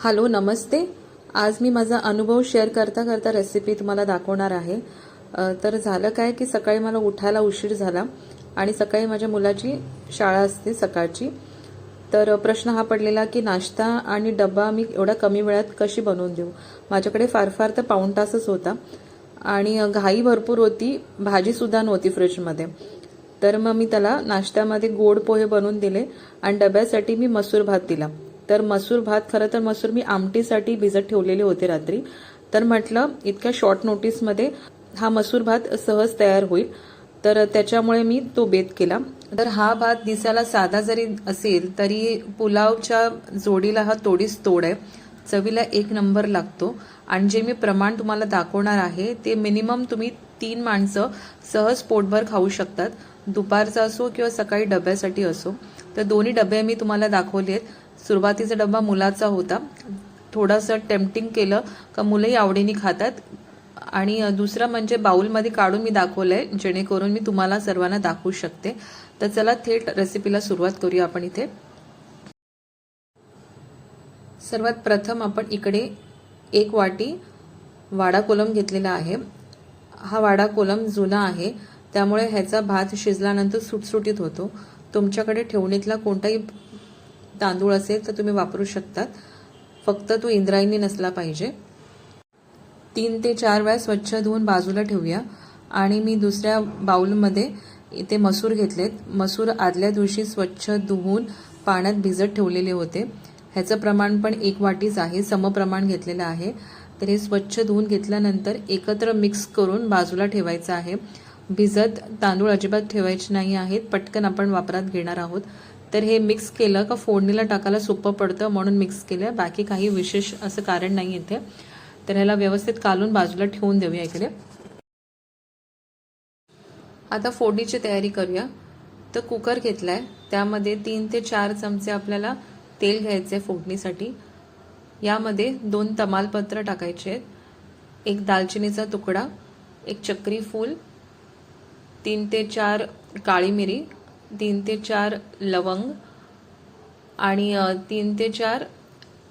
Hello नमस्ते. आज मी माझा अनुभव शेअर करता करता रेसिपी तुम्हाला दाखवणार आहे. तर झालं काय की सकाळी मला उठायला उशीर झाला आणि सकाळी माझ्या मुलाची शाळा असते सकाळची. तर प्रश्न हा पडलेला की नाश्ता आणि डबा मी एवढा कमी वेळात कशी बनवून देऊ? माझ्याकडे फार फार तर पाऊण तासच होता आणि घाई भरपूर होती भाजीसुद्धा नव्हती फ्रीजमध्ये तर मग मी त्याला नाश्त्यामध्ये गोड पोहे बनवून दिले आणि डब्यासाठी मी मसूर भात दिला. तर मसूर भात खरं तर मसूर मी आमटीसाठी भिजत ठेवलेले होते रात्री. तर म्हटलं इतक्या शॉर्ट नोटीसमध्ये हा मसूर भात सहज तयार होईल. तर त्याच्यामुळे मी तो बेत केला. तर हा भात दिसायला साधा जरी असेल तरी पुलावच्या जोडीला हा तोडीस तोड आहे. चवीला एक नंबर लागतो. आणि जे मी प्रमाण तुम्हाला दाखवणार आहे ते मिनिमम तुम्ही तीन माणसं सहज पोटभर खाऊ शकतात. दुपारचा असो किंवा सकाळी डब्यासाठी असो. तर दोन्ही डबे मी तुम्हाला दाखवले आहेत सुरुवातीचा डबा मुलाचा होता. थोडंसं टेम्पटिंग केलं का मुलंही आवडीने खातात. आणि दुसरं म्हणजे बाऊलमध्ये काढून मी दाखवलंय जेणेकरून मी तुम्हाला सर्वांना दाखवू शकते. तर चला थेट रेसिपीला सुरुवात करूया आपण इथे. सर्वात प्रथम आपण इकडे एक वाटी वाडा कोलम घेतलेला आहे. हा वाडा कोलम जुना आहे. त्यामुळे ह्याचा भात शिजल्यानंतर सुटसुटीत होतो. तुमच्याकडे ठेवणीतला कोणताही तांदूळ असेल तर तुम्ही वापरू शकतात. फक्त तो इंद्रायणी नसला पाहिजे. तीन ते चार वेळा स्वच्छ धुवून बाजूला ठेवूया. आणि मी दुसऱ्या बाउलमध्ये इथे मसूर घेतलेत. मसूर आदल्या दिवशी स्वच्छ धुवून पाण्यात भिजत ठेवलेले होते. ह्याचं प्रमाण पण एक वाटीच आहे. समप्रमाण घेतलेलं आहे. तर हे स्वच्छ धुवून घेतल्यानंतर एकत्र मिक्स करून बाजूला ठेवायचं आहे. भिजत तांदूळ अजिबात ठेवायचे नाही आहेत. पटकन आपण वापरात घेणार आहोत. तर हे मिक्स केलं का फोडणीला टाकायला सोपं पडतं म्हणून मिक्स केलं बाकी काही विशेष असं कारण नाही इथे. तर ह्याला व्यवस्थित कालून बाजूला ठेवून देऊया इकडे. आता फोडणीची तयारी करूया. तर कुकर घेतला आहे त्यामध्ये तीन ते चार चमचे आपल्याला तेल घ्यायचे फोडणीसाठी. यामध्ये दोन तमालपत्र टाकायचे आहेत. एक दालचिनीचा तुकडा एक चक्री फूल तीन ते चार काळी मिरी तीन ते चार लवंग आणि तीन ते चार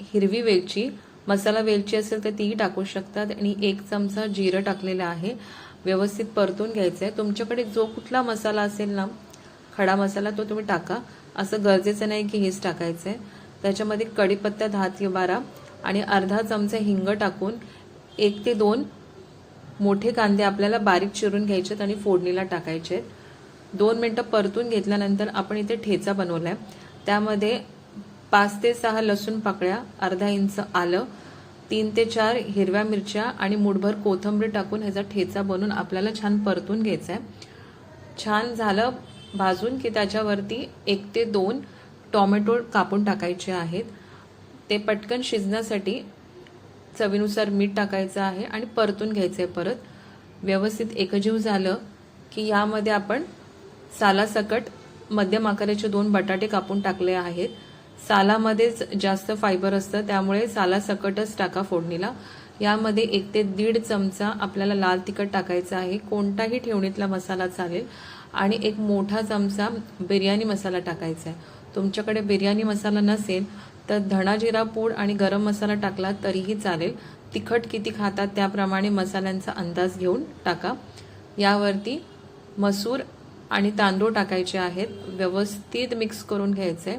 हिरवी वेलची. मसाला वेलची असेल तर तीही टाकू शकतात आणि एक चमचा जिरं टाकलेलं आहे. व्यवस्थित परतून घ्यायचं आहे तुमच्याकडे जो कुठला मसाला असेल ना खडा मसाला तो तुम्ही टाका. असं गरजेचं नाही की हेच टाकायचं आहे त्याच्यामध्ये कढीपत्ता दहा ते बारा आणि अर्धा चमचा हिंग टाकून एक ते दोन मोठे कांदे आपल्याला बारीक चिरून घ्यायचे आहेत आणि फोडणीला टाकायचे आहेत दोन मिनटं परतून घेतल्यानंतर आपण इथे ठेचा बनवलाय. त्यामध्ये पाच ते सहा लसूण पाकळ्या अर्धा इंच आलं तीन ते चार हिरव्या मिरच्या आणि मुठभर कोथंबरी टाकून ह्याचा ठेचा बनवून आपल्याला छान परतून घ्यायचा आहे छान झालं भाजून की त्याच्यावरती एक ते दोन टॉमॅटो कापून टाकायचे आहेत. ते पटकन शिजण्यासाठी चवीनुसार मीठ टाकायचं आहे आणि परतून घ्यायचं आहे परत. व्यवस्थित एकजीव झालं की यामध्ये आपण सालासकट मध्यम आकाराचे दोन बटाटे कापून टाकले आहेत. सालामध्येच जास्त फायबर असतं त्यामुळे सालासकटच टाका फोडणीला. यामध्ये एक ते दीड चमचा आपल्याला लाल तिखट टाकायचा आहे. कोणताही ठेवणीतला मसाला चालेल. आणि एक मोठा चमचा बिर्याणी मसाला टाकायचा आहे. तुमच्याकडे बिर्याणी मसाला नसेल तर धणा जिरा पूड आणि गरम मसाला टाकला तरीही चालेल. तिखट किती खातात त्याप्रमाणे मसाल्यांचा अंदाज घेऊन टाका. यावरती मसूर आणि तांदूळ टाकायचे आहेत व्यवस्थित मिक्स करून घ्यायचे.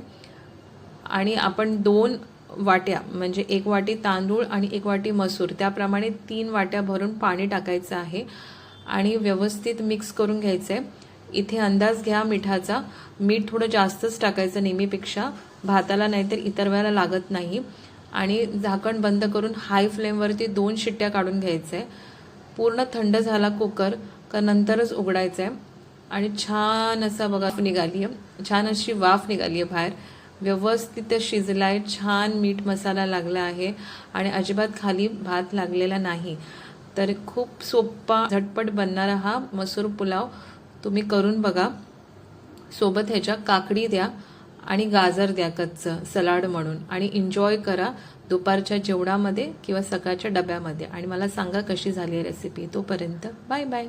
आणि आपण दोन वाट्या म्हणजे एक वाटी तांदूळ आणि एक वाटी मसूर त्याप्रमाणे तीन वाट्या भरून पाणी टाकायचं आहे आणि व्यवस्थित मिक्स करून घ्यायचं. आहे इथे अंदाज घ्या मिठाचा. मीठ थोडं जास्तच टाकायचं नेहमीपेक्षा भाताला नाहीतर इतर वेळेला लागत नाही. आणि झाकण बंद करून हाय फ्लेमवरती दोन शिट्ट्या काढून घ्यायचं. आहे पूर्ण थंड झाला कुकर का नंतरच उघडायचं. आहे आणि छान असा बघा निघाली आहे छान अशी वाफ निघाली आहे बाहेर. व्यवस्थित शिजलाय छान मीठ मसाला लागला आहे आणि अजिबात खाली भात लागलेला नाही. तर खूप सोपा झटपट बनणारा हा मसूर पुलाव तुम्ही करून बघा. सोबत ह्याच्या काकडी द्या आणि गाजर द्या कच्चं सलाड म्हणून. आणि एन्जॉय करा दुपारच्या जेवणामध्ये किंवा सकाळच्या डब्यामध्ये. आणि मला सांगा कशी झाली आहे रेसिपी तोपर्यंत बाय बाय